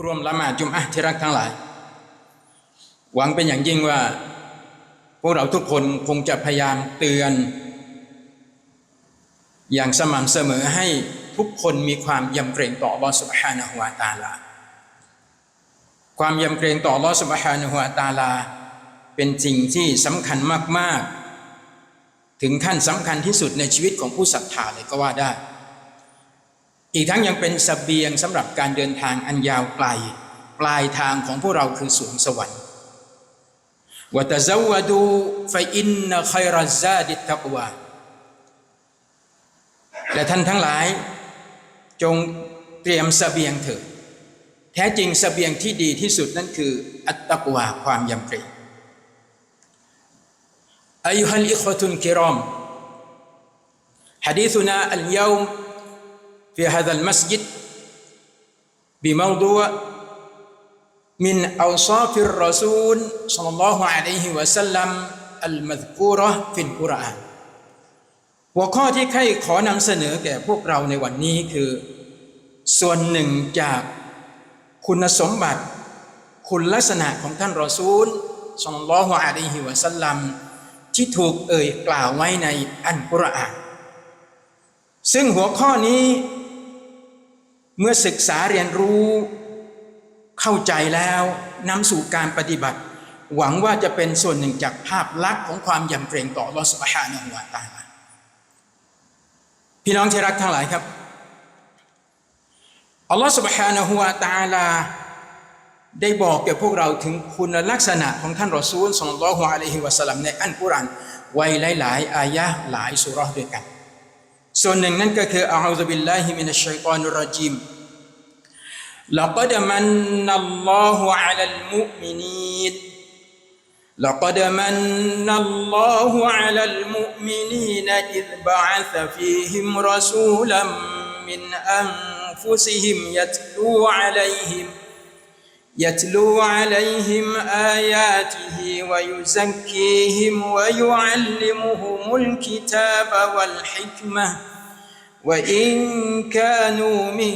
ผู้ร่วมละหมาดจุมอะที่รักทั้งหลาย หวังเป็นอย่างยิ่งว่า พวกเราทุกคนคงจะพยายามเตือนอย่างสม่ำเสมอให้ทุกคนมีความยำเกรงต่อลอสุบฮานะฮวาตาลา ความยำเกรงต่อลอสุบฮานะฮวาตาลา เป็นสิ่งที่สำคัญมาก ๆ ถึงขั้นสำคัญที่สุดในชีวิตของผู้ศรัทธาเลยก็ว่าได้ อีกทั้งยังเป็นสเบียงสำหรับการเดินทางอันยาวไกล ปลายทางของพวกเราคือสูงสวรรค์วะตะซาวดูไฟอินนคอยรซาดิตักวาและท่านทั้งหลาย จงเตรียมสเบียงเถิดแท้จริงสเบียงที่ดีที่สุดนั่นคือ อัตตกวาความยำเกรงอายุฮัลอิควตุนกิรอมฮะดีสุนาอัลยาม في هذا المسجد بموضوع من أوصاف الرسول صلى الله عليه وسلم المذكورة في القرآن หัวข้อที่ใครขอนำเสนอแก่พวกเราในวันนี้คือ ส่วนหนึ่งจากคุณสมบัติ คุณลักษณะของท่านรอซูลสัลลัลลอฮุอะลัยฮิวะสัลลัมที่ถูกเอ่ยกล่าวไว้ในอันกุรอาน ซึ่งหัวข้อนี้ เมื่อศึกษาเรียนรู้เข้าใจแล้วนำสู่การปฏิบัติ หวังว่าจะเป็นส่วนหนึ่งจากภาพลักษณ์ของความยำเกรงต่อลอสบฮานะฮุวาตาลาพี่น้องที่รักทั้งหลายครับอัลลอฮฺสุบฮานะฮุวาตาลาได้บอกแก่พวกเราถึงคุณลักษณะของท่านรอซูลสัลลัลลอฮุอะลัยฮิวะสัลลัมในอันกุรอานไว้หลาย ๆ อายะห์หลายสุราะห์ด้วยกัน ส่วนหนึ่งนั่นก็คืออัลลอฮฺบิลลาฮิมินัชชัยฏอนุรรจีม لقد من الله على المؤمنين لقد من الله على المؤمنين إذ بعث فيهم رسولا من أنفسهم يتلو عليهم يتلو عليهم آياته ويزكيهم ويعلمهم الكتاب والحكمة وإن كانوا من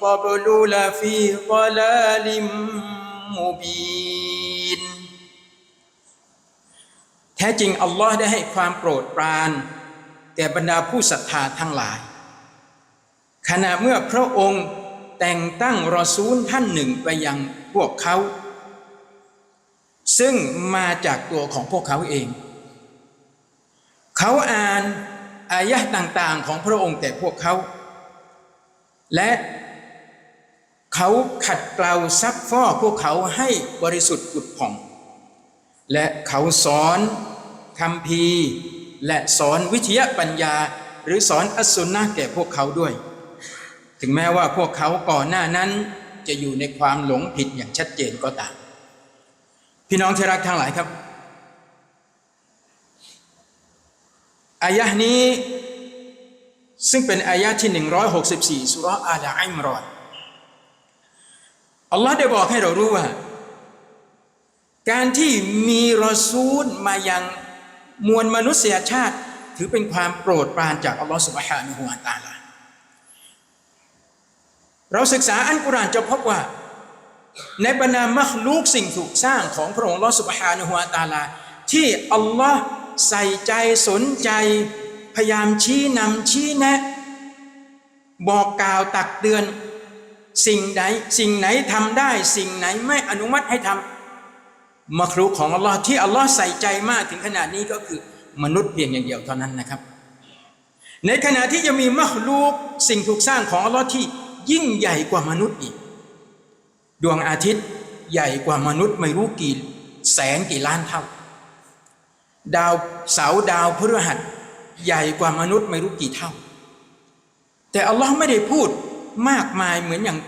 قبل لفي ضلال مبين แท้จริง อัลลอฮ์ได้ให้ความโปรดปรานแก่บรรดาผู้ศรัทธาทั้งหลาย ขณะเมื่อพระองค์แต่งตั้งรอซูลท่านหนึ่งไปยัง พวกเขา ซึ่งมาจากตัวของพวกเขาเอง เขาอ่านอายะห์ต่าง ๆ ของพระองค์แต่พวกเขา และเขาขัดเกลาซักฟอกพวกเขาให้บริสุทธิ์ผุดผ่อง และเขาสอนคำพีและสอนวิทยาปัญญา หรือสอนอัสสุนนะแก่พวกเขาด้วย ถึงแม้ว่าพวกเขาก่อนหน้านั้น จะอยู่ในความหลงผิดอย่างชัดเจนก็ตาม พี่น้องที่รักทั้งหลายครับ อายะนี้ ซึ่งเป็นอายะที่ 164 สุราะห์อาลาอิมรอนอัลลอฮ์ได้บอกให้เรารู้ว่า การที่มีรอซูลมายังมวลมนุษยชาติ ถือเป็นความโปรดปรานจากอัลลอฮ์สุบฮานุฮุวาตาลา เราศึกษาอันกุรอานจะพบว่า ในบรรดามรรลูกสิ่งถูกสร้างของพระองค์ลอสุบฮานุฮุวาตาลา ที่อัลลอฮ์ใส่ใจสนใจ พยายามชี้นำชี้แนะ บอกกล่าวตักเตือน สิ่งใดสิ่งไหนทำได้ สิ่งไหนไม่อนุมัติให้ทำมัครุกของอัลลอฮ์ที่อัลลอฮ์ใส่ใจมากถึงขนาดนี้ก็คือมนุษย์เพียงอย่างเดียวเท่านั้นนะครับ ในขณะที่จะมีมัคลูกสิ่งถูกสร้างของอัลลอฮ์ที่ ยิ่งใหญ่กว่ามนุษย์อีก ดวงอาทิตย์ใหญ่กว่ามนุษย์ไม่รู้กี่แสนกี่ล้านเท่า ดาวเสาดาวพฤหัสใหญ่กว่ามนุษย์ไม่รู้กี่เท่า แต่อัลลอฮ์ไม่ได้พูดมากมายเหมือนอย่าง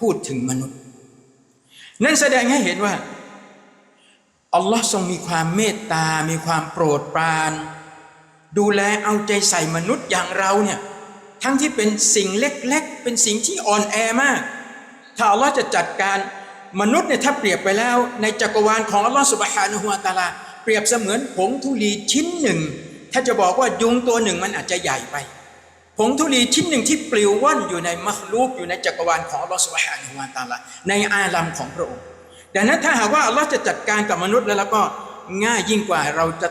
พูดถึงมนุษย์ นั่นแสดงให้เห็นว่าอัลลอฮ์ทรงมีความเมตตา มีความโปรดปราน ดูแลเอาใจใส่มนุษย์อย่างเราเนี่ย ทั้งที่เป็นสิ่งเล็กๆ เป็นสิ่งที่อ่อนแอมาก ถ้าอัลลอฮ์จะจัดการมนุษย์เนี่ยถ้าเปรียบไปแล้ว ในจักรวาลของอัลลอฮ์สุบฮานุฮุวาตาลา เปรียบเสมือนผงธุลีชิ้นหนึ่ง ถ้าจะบอกว่ายุงตัวหนึ่งมันอาจจะใหญ่ไป ผงธุลีชิ้นหนึ่งที่ปลิวว่อนอยู่ในมัคลูกอยู่ในจักรวาลของอัลลอฮฺสุบฮานะฮูวาตาลาในอาลัมของพระองค์ดังนั้นถ้าหากว่าอัลลอฮ์จะจัดการกับมนุษย์แล้วแล้วก็ง่ายยิ่งกว่าเราจะ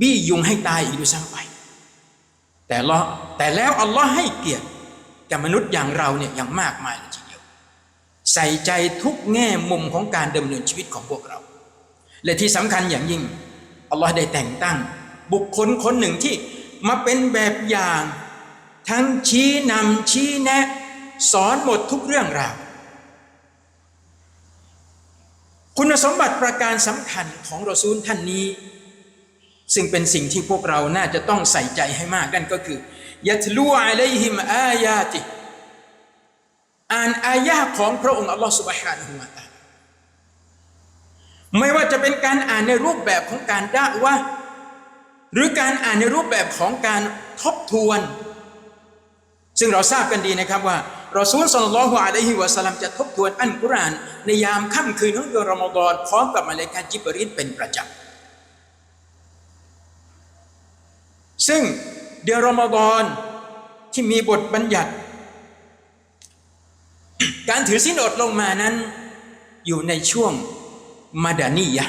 บี้ยุงให้ตายอีกด้วยซ้ำไป แต่ละแต่แล้วอัลลอฮ์ให้เกียรติแก่มนุษย์อย่างเราเนี่ยอย่างมากมายเลยทีเดียว ใส่ใจทุกแง่มุมของการดำเนินชีวิตของพวกเรา และที่สำคัญอย่างยิ่งอัลลอฮ์ได้แต่งตั้ง บุคคลคนหนึ่งที่มาเป็นแบบอย่าง ทั้งชี้นำชี้แนะ สอนหมดทุกเรื่องราวคุณสมบัติประการสำคัญของรอซูลท่านนี้ ซึ่งเป็นสิ่งที่พวกเราน่าจะต้องใส่ใจให้มากนั่นก็คือยัตลูอะลัยฮิมอายาติอ่านอายะของพระองค์อัลลอฮฺสุบฮานุฮูวาตาไม่ว่าจะเป็นการอ่านในรูปแบบของการด่าว่า หรือการอ่านในรูปแบบของการทบทวน ซึ่งเราทราบกันดีนะครับว่าเราซูลสัลลัลฮุอะลัยฮิวะสัลลัมจะทบทวนอันกุรานในยามค่ำคืนของเดือนรอมฎอนพร้อมกับมาเลกาจิบริตเป็นประจำ ซึ่งเดือนรอมฎอนที่มีบทบัญญัติ การถือศีลอดลงมานั้น อยู่ในช่วงมาดานียะ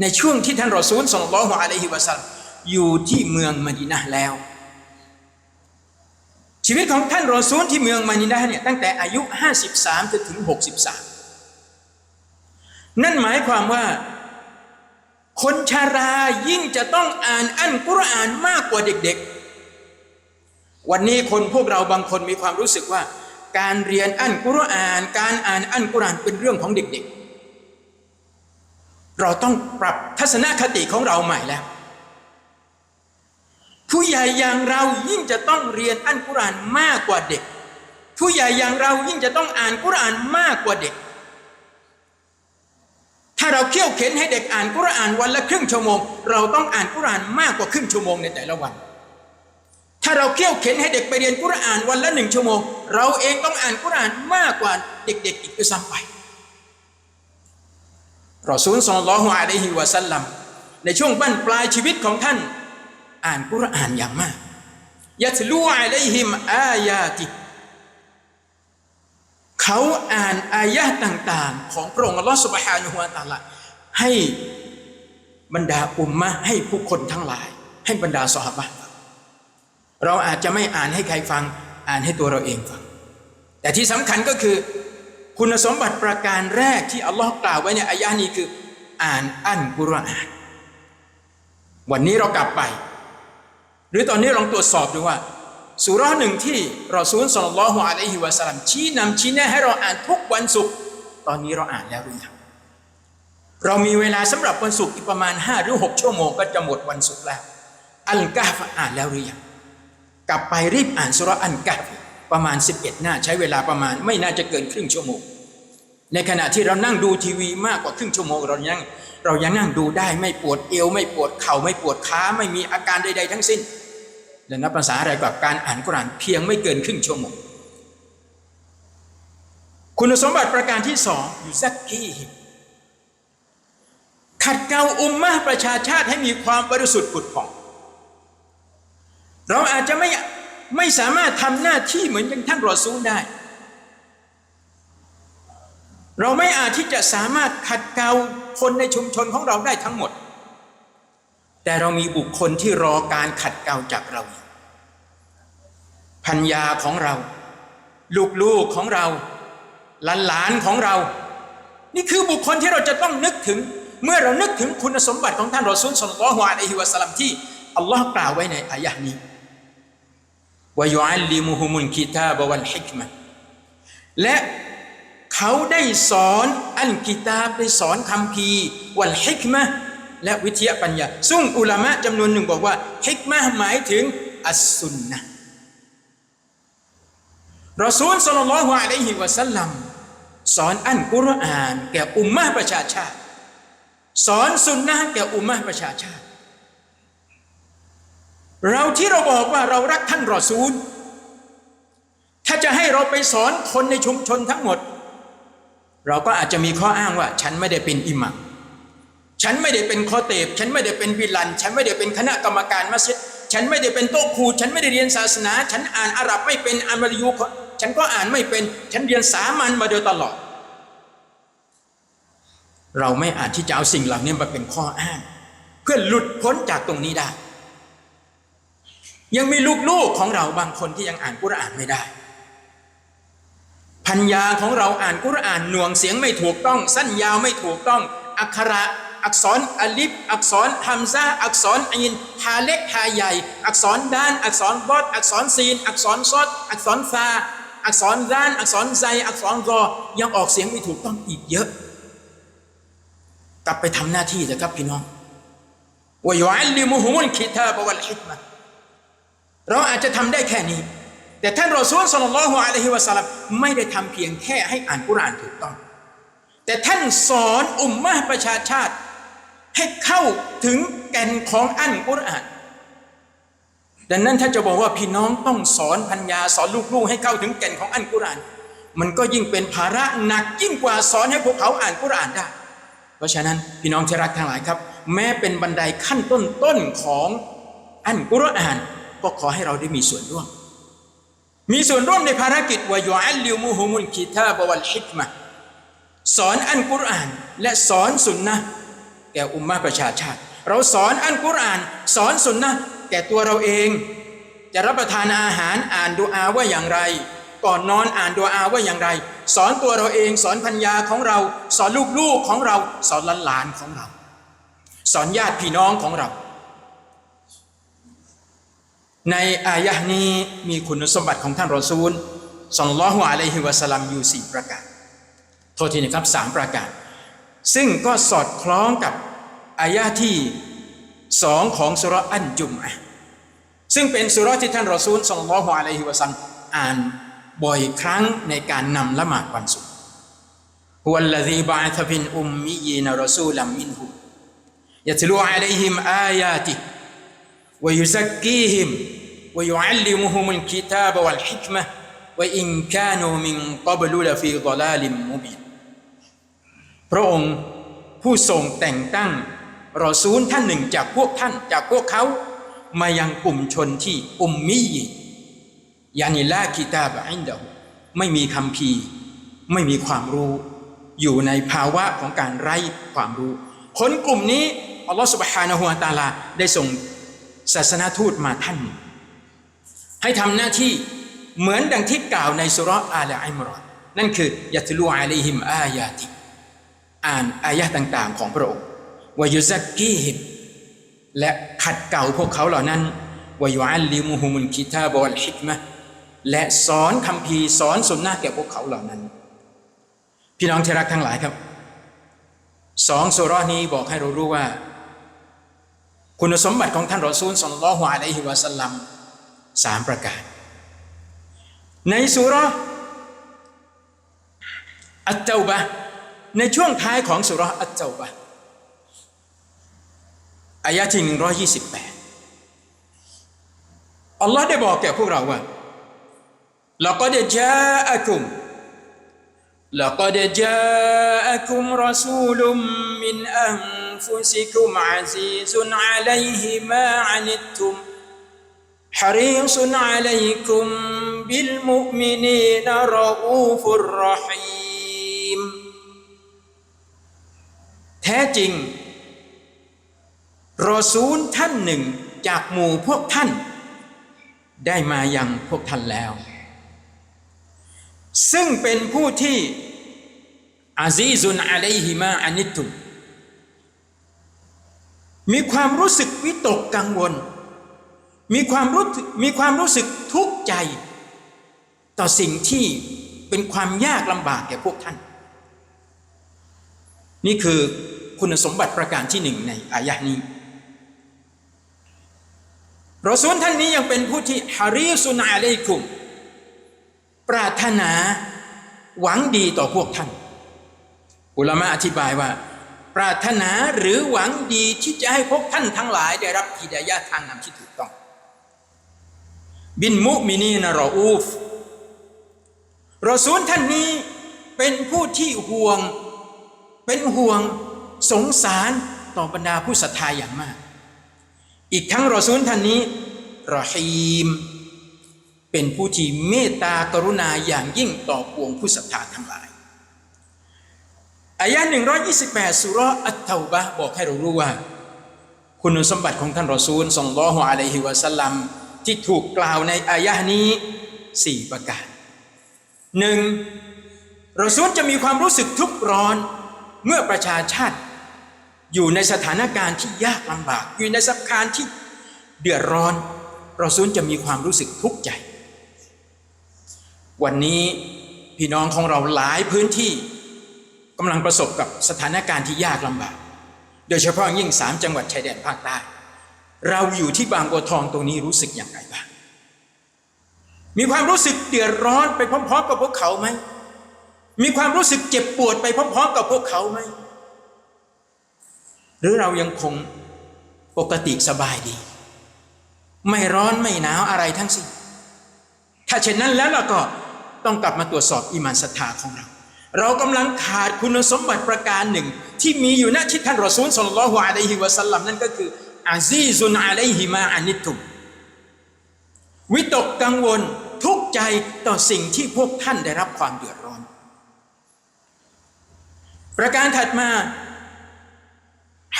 ในช่วงที่ท่านรอซูลสัลลัลลอฮุอะลัยฮิวะสัลอยู่ที่เมืองมดีนะห์แล้ว ชีวิตของท่านรอซูลที่เมืองมานิดาเนี่ยตั้งแต่อายุ 53จนถึง 63 นั่นหมายความว่า คนชารายิ่งจะต้องอ่านอันกุรอานมากกว่าเด็กๆ วันนี้คนพวกเราบางคนมีความรู้สึกว่า การเรียนอันกุรอาน การอ่านอันกุรอานเป็นเรื่องของเด็กๆ เราต้องปรับทัศนคติของเราใหม่แล้ว ผู้ใหญ่อย่างเรายิ่งจะต้องเรียนอันกุรอานมากกว่าเด็ก ผู้ใหญ่อย่างเรายิ่งจะต้องอ่านกุรอานมากกว่าเด็ก ถ้าเราเขี่ยวเข็นให้เด็กอ่านกุรอานวันละครึ่งชั่วโมง เราต้องอ่านกุรอานมากกว่าครึ่งชั่วโมงในแต่ละวัน ถ้าเราเขี่ยวเข็นให้เด็กไปเรียนกุรอานวันละหนึ่งชั่วโมง เราเองต้องอ่านกุรอานมากกว่าเด็ก ๆ อีกด้วยซ้ำไปรอซูลศ็อลลัลลอฮุอะลัยฮิวะสัลลัมในช่วงบั้นปลายชีวิตของท่าน อ่านกุรอานอย่างมากยัตลูอะลัยฮิมอายาติ เขาอ่านอายะห์ต่าง ๆ ของพระองค์อัลลอฮฺสุบฮานุฮวาตาละให้บรรดาอุมมะให้ผู้คนทั้งหลาย ให้บรรดาสหบะเราอาจจะไม่อ่านให้ใครฟัง อ่านให้ตัวเราเองฟัง แต่ที่สำคัญก็คือ คุณสมบัติประการแรกที่อัลลอฮ์กล่าวไว้ในอายะห์นี้คือ อ่านอันกุรอาน วันนี้เรากลับไป หรือตอนนี้ลองตรวจสอบดูว่า สุราะห์หนึ่งที่รอซูลสัลลัลลอฮุอะลัยฮิวะสัลลัมชี้นำชี้แนะให้เราอ่านทุกวันศุกร์ตอนนี้เราอ่านแล้วหรือยังเรามีเวลาสำหรับวันศุกร์อีกประมาณ 5 หรือ 6 ชั่วโมงก็จะหมดวันศุกร์แล้ว อัลกาฟอ่านแล้วหรือยังกลับไปรีบอ่านสุรอัลกาฟประมาณ 11 หน้าใช้เวลาประมาณไม่น่าจะเกินครึ่งชั่วโมง ในขณะที่เรานั่งดูทีวีมากกว่าครึ่งชั่วโมง เรายังเรายังนั่งดูได้ไม่ปวดเอว ไม่ปวดเข่าไม่ปวดขาไม่มีอาการใด ๆ ทั้งสิ้น และนับภาษาอะไรกับการอ่านกุรานเพียงไม่เกินครึ่งชั่วโมง คุณสมบัติประการที่สองอยู่ซักกี้ขัดเกลาอุมมะประชาชาติให้มีความบริสุทธิ์ผุดผ่อง เราอาจจะไม่ไม่สามารถทำหน้าที่เหมือนอย่างท่านรอซูลได้ เราไม่อาจที่จะสามารถขัดเกลาคนในชุมชนของเราได้ทั้งหมด แต่เรามีบุคคลที่รอการขัดเกลาจากเรา พัญญาของเรา ลูกๆของเราหลานๆของเรา นี่คือบุคคลที่เราจะต้องนึกถึง เมื่อเรานึกถึงคุณสมบัติของท่านรอซูลสุลต่านฮวาอะฮิวะสลัมที่อัลลอฮ์กล่าวไว้ในอายะนี้วายุอัลลิมุฮุมุลกิตาบวัลฮิกมะและเขาได้สอนอัลกิตาบได้สอนคำพีวัลฮิกมะและวิทยาปัญญา ซึ่งอุลามะจำนวนหนึ่งบอกว่าฮิกมะหมายถึงอัสสุนนะ รอซูลสลลัลลอฮุอะลัยฮิวะสัลลัมสอนอันกุรอาน แก่อุมมะประชาชาติ สอนสุนนะแก่อุมมะประชาชาติ เราที่เราบอกว่าเรารักท่านรอซูล ถ้าจะให้เราไปสอนคนในชุมชนทั้งหมด เราก็อาจจะมีข้ออ้างว่า ฉันไม่ได้เป็นอิหมัมฉันไม่ได้เป็นคอเตบฉันไม่ได้เป็นบิลัน ฉันไม่ได้เป็นคณะกรรมการมัสยิดฉันไม่ได้เป็นโต๊ะครูฉันไม่ได้เรียนศาสนา ฉันอ่านอาหรับไม่เป็นอ่ามาลายู ฉันก็อ่านไม่เป็น ฉันเรียนสามัญมาโดยตลอด เราไม่อาจที่จะเอาสิ่งเหล่านี้มาเป็นข้ออ้าง เพื่อหลุดพ้นจากตรงนี้ได้ ยังมีลูกๆของเราบางคนที่ยังอ่านกุรอานไม่ได้พัญญาของเราอ่านกุรอานหน่วงเสียงไม่ถูกต้อง สั้นยาวไม่ถูกต้อง อักขระอักษรอลิฟอักษรฮัมซาอักษรอินฮาเล็กฮาใหญ่ อักษรด้าน อักษรบอดอักษรซีน อักษรซอดอักษรซา อักษรด้าน อักษรไซอักษรรอ ยังออกเสียงไม่ถูกต้องอีกเยอะ กลับไปทำหน้าที่เถอะครับพี่น้องวายอัลลิมุฮุมุลคิตาบวัลฮิกมะเราอาจจะทำได้แค่นี้ แต่ท่านรอซูลสัลลัลลอฮุอะลัยฮิวะสัลลัมไม่ได้ทำเพียงแค่ให้อ่านกุรานถูกต้อง แต่ท่านสอนอุมมะประชาชาติ ให้เข้าถึงแก่นของอันกุรอาน ดังนั้นถ้าจะบอกว่าพี่น้องต้องสอนพัญญาสอนลูกๆ ให้เข้าถึงแก่นของอันกุรอาน มันก็ยิ่งเป็นภาระหนักยิ่งกว่าสอนให้พวกเขาอ่านกุรอานได้ เพราะฉะนั้นพี่น้องที่รักทั้งหลายครับ แม้เป็นบันไดขั้นต้นๆของอันกุรอานก็ขอให้เราได้มีส่วนร่วม มีส่วนร่วมในภารกิจวายุอัลลิมุฮุมุลคิตาบวัลฮิกมะสอนอันกุรอานและสอนสุนนะแก่อุมมะประชาชาติ เราสอนอันกุรอาน สอนสุนนะ แก่ตัวเราเอง จะรับประทานอาหารอ่านดูอาว่าอย่างไร ก่อนนอนอ่านดูอาว่าอย่างไร สอนตัวเราเองสอนพัญญาของเรา สอนลูกๆของเรา สอนหลานๆของเรา สอนญาติพี่น้องของเรา ในอายะนี้มีคุณสมบัติของท่านรอซูลสัลลัลลอฮุอะลัยฮิวะสัลลัมอยู่สี่ประการโทษทีนะครับสามประการ ซึ่งก็สอดคล้องกับอายะที่ สองของสุรอันจุมะซึ่งเป็นสุรที่ท่านรอซูลสังลัอฮุอะลัฮิวะซันอ่านบ่อยครั้งในการนำละหมาดวันศุกร์ฮุวัลลซีบะอัฟินอุมมียีนรอซูลัมมินฮุยัตลูอะลัยฮิมอายาติวยุซักกีฮิมวยุอัลลิมุฮุมุลกิตาบวัลฮิกมะวอินกานูมินกับลุลฟีดลาลิมมุบินพระองค์ผู้ทรงแต่งตั้ง รอซูลท่านหนึ่งจากพวกท่านจากพวกเขา มายังกลุ่มชนที่อุมมียานิลากิตาบะอินดาไม่มีคำพีไม่มีความรู้ อยู่ในภาวะของการไร้ความรู้ คนกลุ่มนี้อัลลอฮฺสุบฮานะฮูวะตาลาได้ส่งศาสนาทูตมาท่าน ให้ทำหน้าที่เหมือนดังที่กล่าวในสุราะอาลอิมรอนนั่นคือยัตลูอะลัยฮิมอายาติ อ่านอายะห์ต่างๆของพระองค์ วายุซักกีฮิมและขัดเกลาพวกเขาเหล่านั้นวายุอัลลิมุฮุมุลคิตาบวัลฮิกมะและสอนคำพีสอนสุนนะแก่พวกเขาเหล่านั้น พี่น้องที่รักทั้งหลายครับสองสุรานี้บอกให้เรารู้ว่า คุณสมบัติของท่านรอซูลสลลอฮุอะลัยฮิวะสัลลัมสามประการ ในสุรอัตเตาบะในช่วงท้ายของสุรอัตเตาบะ อายะที่หนึ่งร้อยยี่สิบแปดอัลลอฮ์ได้บอกแก่พวกเราว่า لقد جاءكم لقد جاءكم رسول من أنفسكم عزيز عليه ما عنتم حريص عليكم بالمؤمنين رؤوف رحيم แท้จริง รอซูลท่านหนึ่งจากหมู่พวกท่าน ได้มายังพวกท่านแล้ว ซึ่งเป็นผู้ที่อาซีซุนอะลัยฮิมาอานิตุมมีความรู้สึกวิตกกังวล มีความรู้มีความรู้สึกทุกข์ใจ ต่อสิ่งที่เป็นความยากลำบากแก่พวกท่าน นี่คือคุณสมบัติประการที่หนึ่งในอายะนี้ รอซูลท่านนี้ยังเป็นผู้ที่ฮาริสุนอะลัยคุม ปรารถนาหวังดีต่อพวกท่าน อุลามะอธิบายว่า ปรารถนาหรือหวังดีที่จะให้พวกท่านทั้งหลายได้รับฮิดายะทางนำที่ถูกต้อง บินมุมินีนรออูฟรอซูลท่านนี้เป็นผู้ที่ห่วงเป็นห่วงสงสารต่อบรรดาผู้ศรัทธาอย่างมาก อีกทั้งรอซูลท่านนี้รอฮีม เป็นผู้ที่เมตตากรุณาอย่างยิ่งต่อปวงผู้ศรัทธาทั้งหลายอายะ128สุเราะห์อัตเตาบะบอกให้เรารู้ว่า คุณสมบัติของท่านรอซูลส่งล้อฮุอะลัยฮิวะสัลลัมที่ถูกกล่าวในอายะห์นี้สี่ประการหนึ่งรอซูลจะมีความรู้สึกทุกข์ร้อนเมื่อประชาชาติ อยู่ในสถานการณ์ที่ยากลำบาก อยู่ในสถานการณ์ที่เดือดร้อน เรอซูลจะมีความรู้สึกทุกข์ใจ วันนี้พี่น้องของเราหลายพื้นที่กำลังประสบกับสถานการณ์ที่ยากลำบาก โดยเฉพาะยิ่งสามจังหวัดชายแดนภาคใต้ เราอยู่ที่บางบัวทองตรงนี้รู้สึกอย่างไรบ้าง มีความรู้สึกเดือดร้อนไปพร้อม ๆ กับพวกเขาไหม มีความรู้สึกเจ็บปวดไปพร้อม ๆ กับพวกเขาไหม หรือเรายังคงปกติสบายดี ไม่ร้อนไม่หนาวอะไรทั้งสิ้นถ้าเช่นนั้นแล้วเราก็ต้องกลับมาตรวจสอบอีมานศรัทธาของเรา เรากำลังขาดคุณสมบัติประการหนึ่ง ที่มีอยู่ณที่ท่านรอซูลสุลลัลฮุอะลัยฮิวะสัลลัมนั่นก็คืออาซีซุนอะลัยฮิมาอานิตุมวิตกกังวลทุกใจต่อสิ่งที่พวกท่านได้รับความเดือดร้อน ประการถัดมา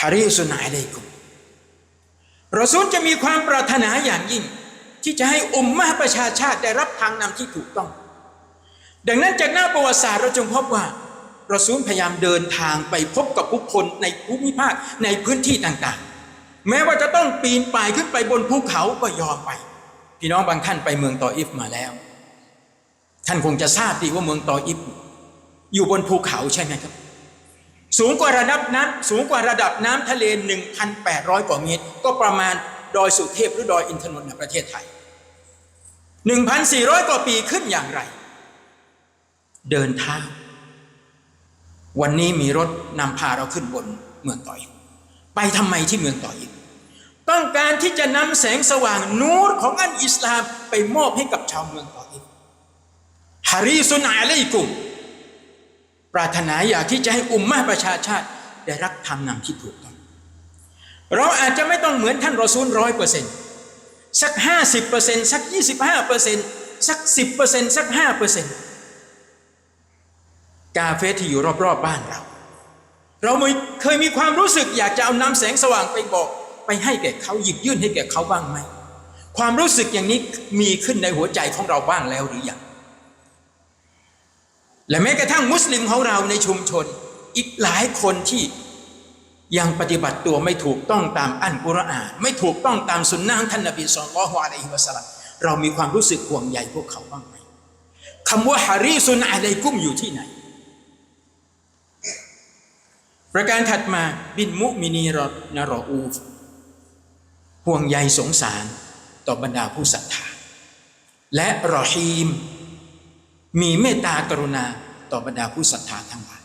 ฮาริสุนอะลัยกุมรอซูลจะมีความปรารถนาอย่างยิ่ง ที่จะให้อุมมะประชาชาติได้รับทางนำที่ถูกต้อง ดังนั้นจากหน้าประวัติศาสตร์เราจงพบว่ารอซูลพยายามเดินทางไปพบกับผู้คนในภูมิภาคในพื้นที่ต่างๆ แม้ว่าจะต้องปีนป่ายขึ้นไปบนภูเขาก็ยอมไป พี่น้องบางท่านไปเมืองตออิฟมาแล้ว ท่านคงจะทราบดีว่าเมืองตออิฟอยู่บนภูเขาใช่ไหมครับ สูงกว่าระดับน้ำสูงกว่าระดับน้ำทะเล 1,800 กว่าเมตร ก็ประมาณดอยสุเทพหรือดอยอินทนนท์ในประเทศไทย 1,400 กว่าปีขึ้นอย่างไร เดินท้าวันนี้มีรถนำพาเราขึ้นบนเมืองตออิฟไปทำไมที่เมืองตออิฟต้องการที่จะนำแสงสว่างนูรของอันอิสลามไปมอบให้กับชาวเมืองตออิฟฮารีซุนอะลัยกุม ปรารถนาอยากที่จะให้อุมมะประชาชาติ ได้รับทางนำที่ถูกต้อง เราอาจจะไม่ต้องเหมือนท่านรอซูลร้อยเปอร์เซ็นต์สักห้าสิบเปอร์เซ็นต์สักยี่สิบห้าเปอร์เซ็นต์สักสิบเปอร์เซ็นต์สักห้าเปอร์เซ็นต์กาเฟที่อยู่รอบๆบบ้านเรา เราเคยมีความรู้สึกอยากจะเอานำแสงสว่างไปบอก ไปให้แก่เขาหยิบยื่นให้แก่เขาบ้างไหม ความรู้สึกอย่างนี้มีขึ้นในหัวใจของเราบ้างแล้วหรือยัง และแม้กระทั่งมุสลิมของเราในชุมชน อีกหลายคนที่ยังปฏิบัติตัวไม่ถูกต้องตามอันกุรอาน ไม่ถูกต้องตามสุนนะท่านนบีสุลต่านละฮ์อะลัยฮิวะสัลลัมเรามีความรู้สึกห่วงใยพวกเขาบ้างไหมคำว่าฮารีซุนอะลัยกุมอยู่ที่ไหน ประการถัดมาบินมุมินีรอนารออูฟห่วงใยสงสารต่อบรรดาผู้ศรัทธาและรอฮีม มีเมตตากรุณาต่อบรรดาผู้ศรัทธาทั้งหลาย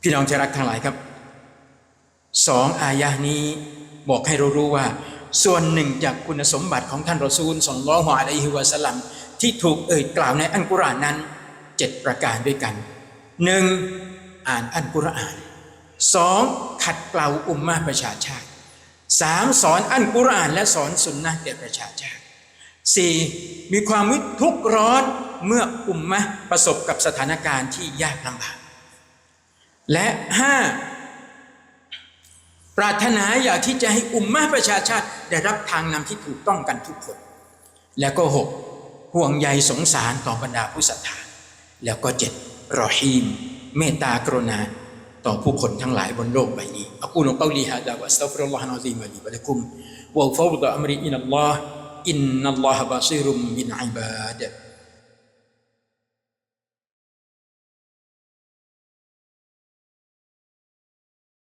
พี่น้องที่รักทั้งหลายครับสองอายะนี้บอกให้เรารู้ว่า ส่วนหนึ่งจากคุณสมบัติของท่านรอซูลสองล้อฮวอะลัยฮิวะสลัมที่ถูกเอ่ยกล่าวในอันกุรอานนั้นเจ็ดประการด้วยกันหนึ่งอ่านอันกุรอานสองขัดเกลาอุมมาประชาชาติสามสอนอันกุรอานและสอนสุนนะแก่ประชาชาติสี่มีความวิทุกร้อน เมื่ออุมมะประสบกับสถานการณ์ที่ยากลำบากและห้าปรารถนาอยากที่จะให้อุมมะประชาชาติได้รับทางนำที่ถูกต้องกันทุกคน แล้วก็หกห่วงใยสงสารต่อบรรดาผู้ศรัทธาแล้วก็เจ็ดรอฮีม เมตตากรุณาต่อผู้คนทั้งหลายบนโลกใบนี้อักูนกอลีฮะดาวะสตัฟรุลลอฮ์นะซีมะลีบะลักุมวะฟาวดะอัมรีอินัลลอฮ์อินนัลลอฮะบาซิรุมบินอิบาดะ